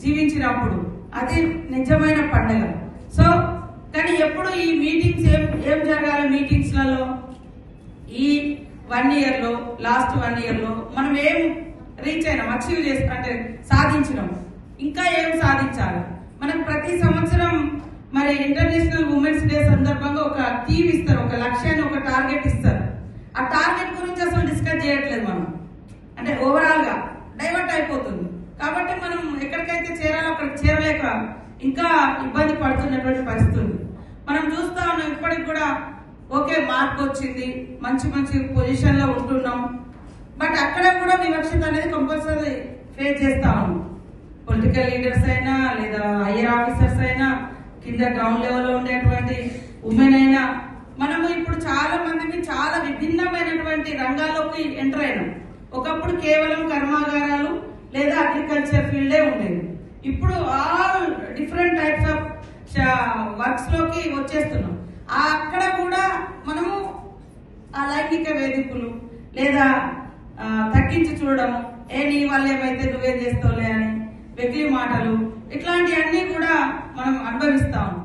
జీవించినప్పుడు అది నిజమైన పండుగ. సో కానీ ఎప్పుడు ఈ మీటింగ్స్ ఏం ఏం జరగాలి మీటింగ్స్లలో? ఈ వన్ ఇయర్లో లాస్ట్ వన్ ఇయర్లో మనం ఏం రీచ్ అయినాం అచీవ్ చేసి అంటే సాధించినాం. ఇంకా ఏం సాధించాలి? మనకు ప్రతి సంవత్సరం మరి ఇంటర్నేషనల్ ఉమెన్స్ డే సందర్భంగా ఒక థీమ్ ఇస్తారు ఒక లక్ష్యాన్ని ఒక టార్గెట్ ఇస్తారు. ఆ టార్గెట్ గురించి అసలు డిస్కస్ చేయట్లేదు మనం. అంటే ఓవరాల్ ఇంకా ఇబ్బంది పడుతున్నటువంటి పరిస్థితి ఉంది. మనం చూస్తా ఉన్నాం ఇప్పటికి కూడా ఓకే మార్క్ వచ్చింది మంచి మంచి పొజిషన్లో ఉంటున్నాం. బట్ అక్కడ కూడా వివక్షత అనేది కంపల్సరీ ఫేస్ చేస్తా ఉన్నాం. పొలిటికల్ లీడర్స్ అయినా లేదా హయ్యర్ ఆఫీసర్స్ అయినా కింద గ్రౌండ్ లెవెల్లో ఉండేటువంటి ఉమెన్ అయినా మనము ఇప్పుడు చాలా మందికి చాలా విభిన్నమైనటువంటి రంగాల్లోకి ఎంటర్ అయినాం. ఒకప్పుడు కేవలం కర్మాగారాలు లేదా అగ్రికల్చర్ ఫీల్డే ఉండేది. ఇప్పుడు ఆల్ డిఫరెంట్ టైప్స్ ఆఫ్ వర్క్స్లోకి వచ్చేస్తున్నాం. అక్కడ కూడా మనము ఆ లైంగిక వేధింపులు లేదా తగ్గించి చూడడము ఏ నీ వల్ల ఏమైతే నువ్వేం చేస్తావులే అని వెకిలి మాటలు ఇట్లాంటివన్నీ కూడా మనం అనుభవిస్తాము.